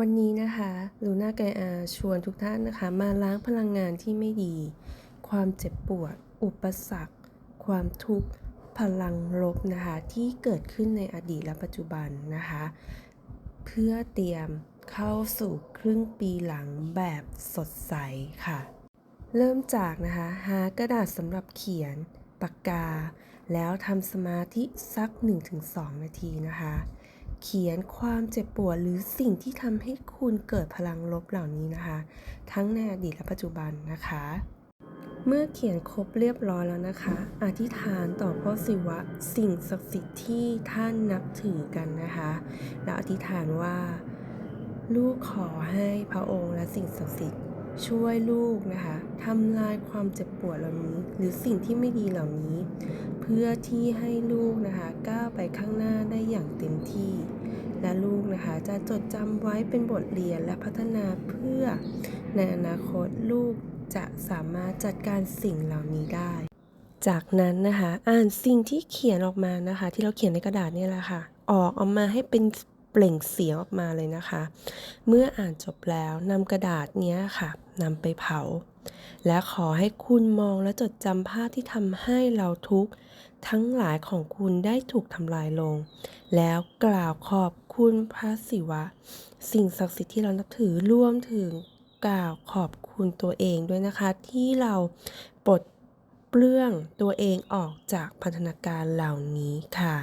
วันนี้นะคะลูน่าไกอาชวนทุกท่านนะคะ มาล้างพลังงานที่ไม่ดี ความเจ็บปวด อุปสรรค ความทุกข์พลังลบนะคะ ที่เกิดขึ้นในอดีตและปัจจุบันนะคะ เพื่อเตรียมเข้าสู่ครึ่งปีหลังแบบสดใสค่ะ เริ่มจากนะคะหากระดาษสำหรับเขียนปากกา แล้วทำสมาธิสัก 1-2 นาทีนะคะ เขียนความเจ็บปวดหรือสิ่งที่ทำให้คุณเกิดพลังลบเหล่านี้นะคะ ทั้งในอดีตและปัจจุบันนะคะ เมื่อเขียนครบเรียบร้อยแล้วนะคะ อธิษฐานต่อพ่อศิวะสิ่งศักดิ์สิทธิ์ที่ท่านนับถือกันนะคะ แล้วอธิษฐานว่า ลูกขอให้พระองค์และสิ่งศักดิ์สิทธิ์ ช่วยลูกนะคะทำลายความเจ็บปวดเหล่านี้ หรือสิ่งที่ไม่ดีเหล่านี้ เพื่อที่ให้ลูกนะคะก้าวไปข้างหน้าได้อย่างเต็มที่ และลูกนะคะจะจดจำไว้เป็นบทเรียนและพัฒนาเพื่อในอนาคตลูกจะสามารถจัดการสิ่งเหล่านี้ได้ จากนั้นนะคะอ่านสิ่งที่เขียนออกมานะคะ ที่เราเขียนในกระดาษนี่แหละค่ะ ออกออกมาให้เป็น เปล่งเสียงออกมาเลยนะคะ เมื่ออ่านจบแล้วนำกระดาษนี้ค่ะนำไปเผา และขอให้คุณมองและจดจำภาพที่ทำให้เราทุกข์ทั้งหลายของคุณได้ถูกทำลายลง แล้วกล่าวขอบคุณพระศิวะ สิ่งศักดิ์สิทธิ์ที่เรานับถือรวมถึงกล่าวขอบคุณตัวเองด้วยนะคะ ที่เราปลดเปลื้องตัวเองออกจากพันธนาการเหล่านี้ค่ะ